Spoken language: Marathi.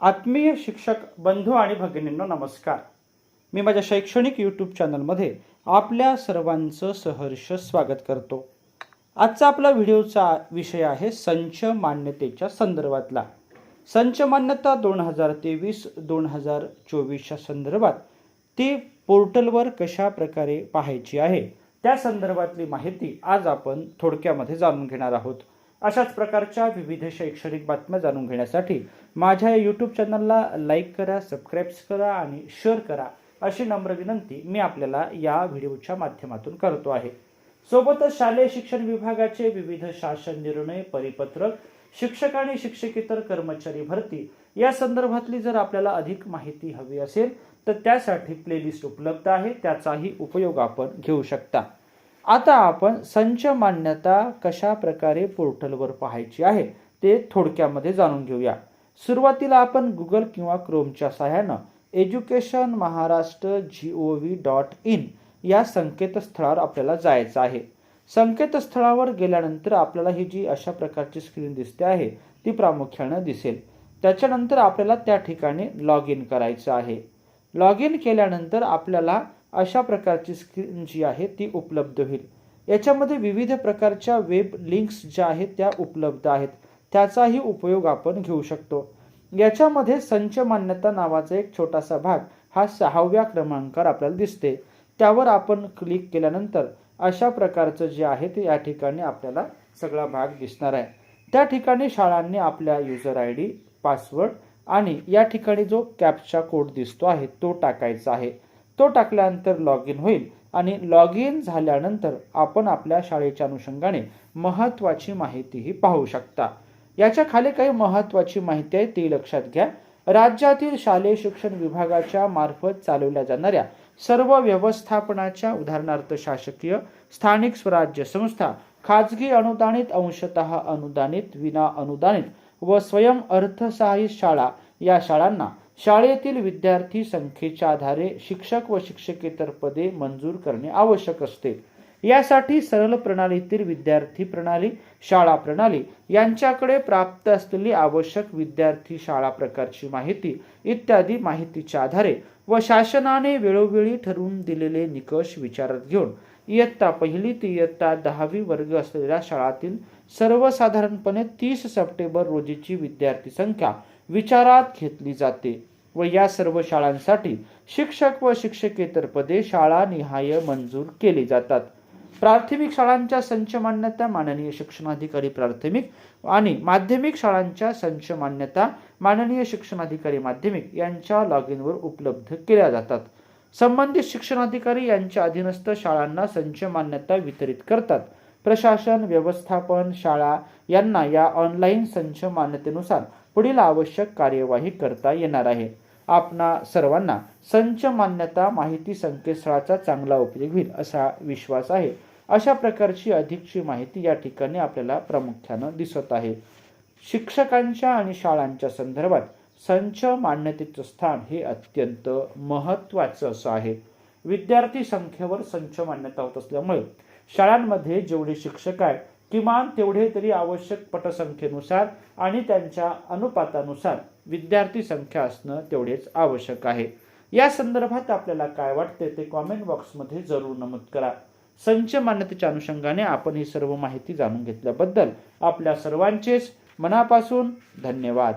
आत्मीय शिक्षक बंधू आणि भगिनींनो नमस्कार. मी माझ्या शैक्षणिक यूट्यूब चॅनलमध्ये आपल्या सर्वांचं सहर्ष स्वागत करतो. आजचा आपला व्हिडिओचा विषय आहे संच मान्यतेच्या संदर्भातला. संच मान्यता दोन हजार तेवीस दोन हजार चोवीसच्या संदर्भात ती पोर्टलवर कशा प्रकारे पाहायची आहे त्या संदर्भातली माहिती आज आपण थोडक्यामध्ये जाणून घेणार आहोत. अशाच प्रकारच्या विविध शैक्षणिक बातम्या जाणून घेण्यासाठी माझ्या यूट्यूब चॅनलला लाईक करा सबस्क्राईब्स करा आणि शेअर करा अशी नम्र विनंती मी आपल्याला या व्हिडिओच्या माध्यमातून करतो आहे. सोबतच शालेय शिक्षण विभागाचे विविध शासन निर्णय परिपत्रक शिक्षक आणि शिक्षकेतर कर्मचारी भरती या संदर्भातली जर आपल्याला अधिक माहिती हवी असेल तर त्यासाठी प्लेलिस्ट उपलब्ध आहे. त्याचाही उपयोग आपण घेऊ शकता. आता आपण संच मान्यता कशा प्रकारे पोर्टलवर पाहायची आहे ते थोडक्यामध्ये जाणून घेऊया. सुरुवातीला आपण गुगल किंवा क्रोमच्या सहाय्यानं education Maharashtra G O V dot in या संकेतस्थळावर आपल्याला जायचं आहे. संकेतस्थळावर गेल्यानंतर आपल्याला ही जी अशा प्रकारची स्क्रीन दिसते आहे ती प्रामुख्यानं दिसेल. त्याच्यानंतर आपल्याला त्या ठिकाणी लॉग इन करायचं आहे. लॉग इन केल्यानंतर आपल्याला अशा प्रकारची स्क्रीन जी आहे ती उपलब्ध होईल. याच्यामध्ये विविध प्रकारच्या वेब लिंक्स ज्या आहेत त्या उपलब्ध आहेत. त्याचाही उपयोग आपण घेऊ शकतो. याच्यामध्ये संच मान्यता नावाचा एक छोटासा भाग हा सहाव्या क्रमांकावर आपल्याला दिसते त्यावर आपण क्लिक केल्यानंतर अशा प्रकारचं जे आहे ते या ठिकाणी आपल्याला सगळा भाग दिसणार आहे. त्या ठिकाणी शाळांनी आपल्या युजर आय डी पासवर्ड आणि या ठिकाणी जो कॅपचा कोड दिसतो आहे तो टाकायचा आहे. तो टाकल्यानंतर लॉग इन होईल. आणि लॉग इन झाल्यानंतर आपण आपल्या शाळेच्या अनुषंगाने महत्त्वाची माहितीही पाहू शकता. याच्या खाली काही महत्त्वाची माहिती आहे ती लक्षात घ्या. राज्यातील शालेय शिक्षण विभागाच्या मार्फत चालवल्या जाणाऱ्या सर्व व्यवस्थापनाच्या उदाहरणार्थ शासकीय स्थानिक स्वराज्य संस्था खाजगी अनुदानित अंशतः अनुदानित विना अनुदानित व स्वयं अर्थसहाय्यित शाळा या शाळांना शाळेतील विद्यार्थी संख्येच्या आधारे शिक्षक व शिक्षकेतर पदे मंजूर करणे आवश्यक असते. यासाठी सरल प्रणालीतील विद्यार्थी प्रणाली शाळा प्रणाली यांच्याकडे प्राप्त असलेली आवश्यक विद्यार्थी शाळा प्रकारची माहिती इत्यादी माहितीच्या आधारे व शासनाने वेळोवेळी ठरवून दिलेले निकष विचारात घेऊन इयत्ता पहिली ते इयत्ता दहावी वर्ग असलेल्या शाळातील सर्वसाधारणपणे तीस सप्टेंबर रोजीची विद्यार्थी संख्या विचारात घेतली जाते व या सर्व शाळांसाठी शिक्षक व शिक्षकेतर पदे शाळानिहाय मंजूर केली जातात. प्राथमिक शाळांच्या संच मान्यता माननीय शिक्षणाधिकारी प्राथमिक आणि माध्यमिक शाळांच्या संच मान्यता माननीय शिक्षणाधिकारी माध्यमिक यांच्या लॉग इनवर उपलब्ध केल्या जातात. संबंधित शिक्षणाधिकारी यांच्या अधीनस्थ शाळांना संच मान्यता वितरित करतात. प्रशासन व्यवस्थापन शाळा यांना या ऑनलाईन संच मान्यतेनुसार पुढील आवश्यक कार्यवाही करता येणार आहे. आपणा सर्वांना संच मान्यता माहिती संकेतस्थळाचा चांगला उपयोग होईल असा विश्वास आहे. अशा प्रकारची अधिकची माहिती या ठिकाणी आपल्याला प्रामुख्यानं दिसत आहे. शिक्षकांच्या आणि शाळांच्या संदर्भात संच मान्यतेचं स्थान हे अत्यंत महत्त्वाचं असं आहे. विद्यार्थी संख्येवर संच मान्यता होत असल्यामुळे शाळांमध्ये जेवढे शिक्षक आहेत किमान तेवढे तरी आवश्यक पटसंख्येनुसार आणि त्यांच्या अनुपातानुसार विद्यार्थी संख्या असणं तेवढेच आवश्यक आहे. या संदर्भात आपल्याला काय वाटते ते कॉमेंट बॉक्समध्ये जरूर नमूद करा. संच मान्यतेच्या अनुषंगाने आपण ही सर्व माहिती जाणून घेतल्याबद्दल आपल्या सर्वांचेच मनापासून धन्यवाद.